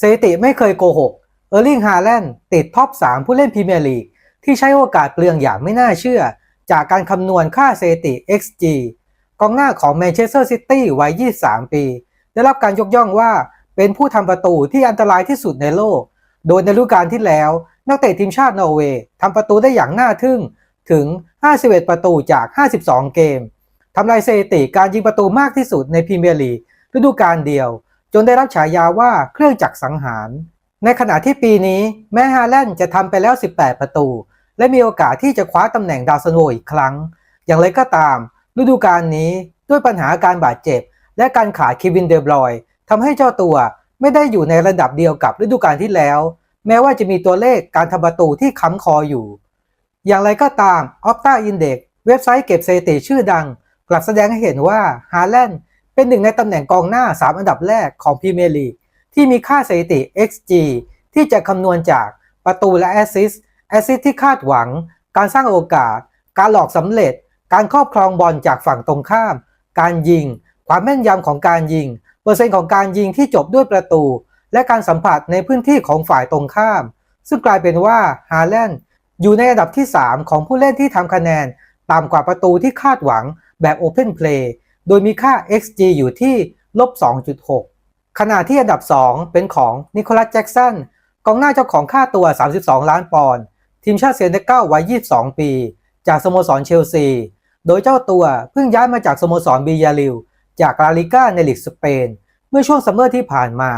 สถิติไม่เคยโกหก เออร์ลิงฮาแลนด์ติดท็อป 3 ผู้เล่นพรีเมียร์ลีก ที่ใช้โอกาสเปลืองอย่างไม่น่าเชื่อ จากการคำนวณค่าสถิติ XG กองหน้าของแมนเชสเตอร์ซิตี้วัย 23 ปี ได้รับการยกย่องว่าเป็นผู้ทำประตูที่อันตรายที่สุดในโลก โดยในฤดูกาลที่แล้ว นักเตะทีมชาตินอร์เวย์ทำประตูได้อย่างน่าทึ่งถึง 51 ประตูจาก 52 เกม ทำลายสถิติการยิงประตูมากที่สุดในพรีเมียร์ลีกฤดูกาลเดียว จนได้รับฉายาว่าเครื่องจักรสังหาร ในขณะที่ปีนี้แม้ฮาแลนด์จะทำไปแล้ว 18 ประตู และมีโอกาสที่จะคว้าตำแหน่งดาวซันโวอีกครั้ง อย่างไรก็ตาม ฤดูกาลนี้ด้วยปัญหาการบาดเจ็บ และการขาดเควินเดบรอยทำให้เจ้าตัวไม่ได้อยู่ในระดับเดียวกับฤดูกาลที่แล้ว แม้ว่าจะมีตัวเลขการทำประตูที่ค้ำคออยู่ อย่างไรก็ตาม Opta Index เว็บไซต์เก็บสถิติชื่อดัง กลับแสดงให้เห็นว่าฮาแลนด์ เป็นหนึ่งในตำแหน่งกองหน้า 3 อันดับแรกของพรีเมียร์ลีกที่มีค่าสถิติ XG ที่จะคำนวณจากประตูและแอสซิสต์แอสซิสต์ที่คาดหวัง การสร้างโอกาส การหลอกสำเร็จ การครอบครองบอลจากฝั่งตรงข้าม การยิง ความแม่นยำของการยิง เปอร์เซ็นต์ของการยิงที่จบด้วยประตู และการสัมผัสในพื้นที่ของฝ่ายตรงข้าม ซึ่งกลายเป็นว่าฮาแลนด์อยู่ในอันดับที่ 3 ของผู้เล่นที่ทำคะแนนต่ำกว่าประตูที่คาดหวังแบบ Open Play โดยมีค่า XG อยู่ที่ลบ 2.6 ขณะที่อันดับ 2 เป็นของนิโคลัสแจ็กสันกองหน้าเจ้าของค่าตัว 32 ล้านปอนด์ทีมชาติเซเนกัลวัย 22 ปี จากสโมสรเชลซี โดยเจ้าตัวเพิ่งย้ายมาจากสโมสรบียาลิว จากลาลิก้าในลีกสเปน เมื่อช่วงซัมเมอร์ที่ผ่านมา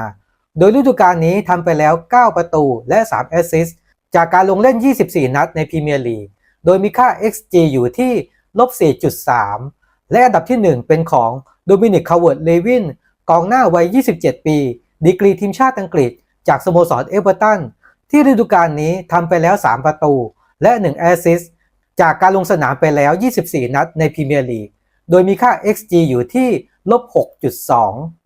โดยฤดูกาลนี้ทำไปแล้ว 9 ประตูและ 3 แอสซิสต์จากการลงเล่น 24 นัดในพรีเมียร์ลีก โดยมีค่า XG อยู่ที่ลบ 4.3 และอันดับที่ 1 เป็นของโดมินิก คาร์เวิร์ด เลวิน กองหน้าวัย 27 ปี ดีกรีทีมชาติอังกฤษ จากสโมสรเอเวอร์ตัน ที่ฤดูกาลนี้ทำไปแล้ว 3 ประตู และ 1 แอสซิสจากการลงสนามไปแล้ว 24 นัดในพรีเมียร์ลีก โดยมีค่า XG อยู่ที่ลบ6.2